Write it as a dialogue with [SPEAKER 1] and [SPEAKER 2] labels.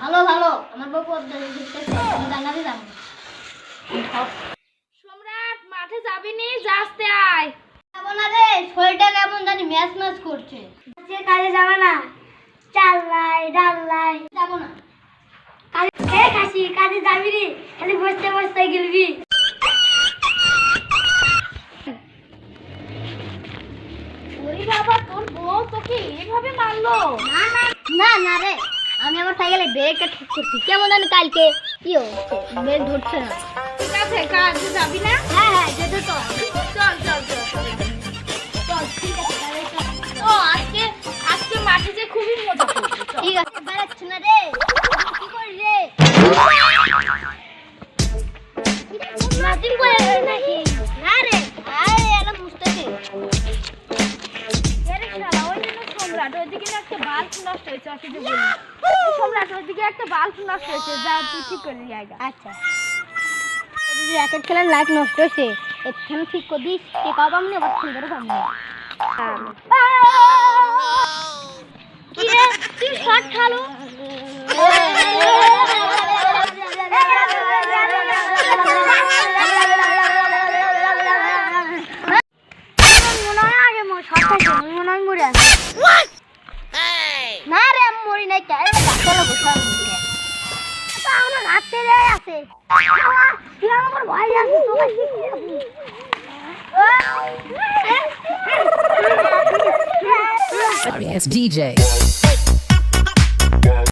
[SPEAKER 1] ভালো ভালো। আমার জানাবি যাব
[SPEAKER 2] সম্রাট মাঠে যাবি নি? যাস্তে আয়।
[SPEAKER 1] যাব না রে শরীরটা কেমন জানি ম্যাচ ম্যাচ করছে। কাজে যাবে না। চাল লাই ডাল লাই যাব না। কাজে কাশি কাজে যাবি রে খালি বসতে বসতে গেলবি।
[SPEAKER 2] বাবা তোর বউ তোকে এভাবে মারলো?
[SPEAKER 1] না না না না রে। আমি আমার সাইকেলে ব্রেকটা ঠিক করছি। কেমন জানি কালকে? কি হচ্ছে? ব্রেক ধরছে না।
[SPEAKER 2] ঠিক আছে কাজে যাবি না?
[SPEAKER 1] হ্যাঁ হ্যাঁ যেতে তো
[SPEAKER 2] চল চল চল
[SPEAKER 1] চল। ঠিক আছে তাহলে
[SPEAKER 2] ও আজকে আজকে মাঠে যে খুবই মজা
[SPEAKER 1] ঠিক আছে বেড়াচ্ছে না রে? কি করি রে?
[SPEAKER 2] সম্রাট ওইদিকে একটা বাল্ব নষ্ট হয়েছে যে বললি। এই সম্রাট ওইদিকে একটা বাল্ব নষ্ট হয়েছে যা তুই ঠিক করে দিয়ে
[SPEAKER 1] আচ্ছা। র্যাকেট খেলার লাইট নষ্ট হয়েছে এখানে ঠিক করে দিস কে পাবো আমি আবার ফোন করে পাবো মোর আমি মনে হয় মরে আছি না রে আমি মরি নাই তাই ডাক্তার বসে আমার হাতে রে আছে তুই আমার ভয় যাচ্ছিস তোকে কি
[SPEAKER 3] Sorry, DJ.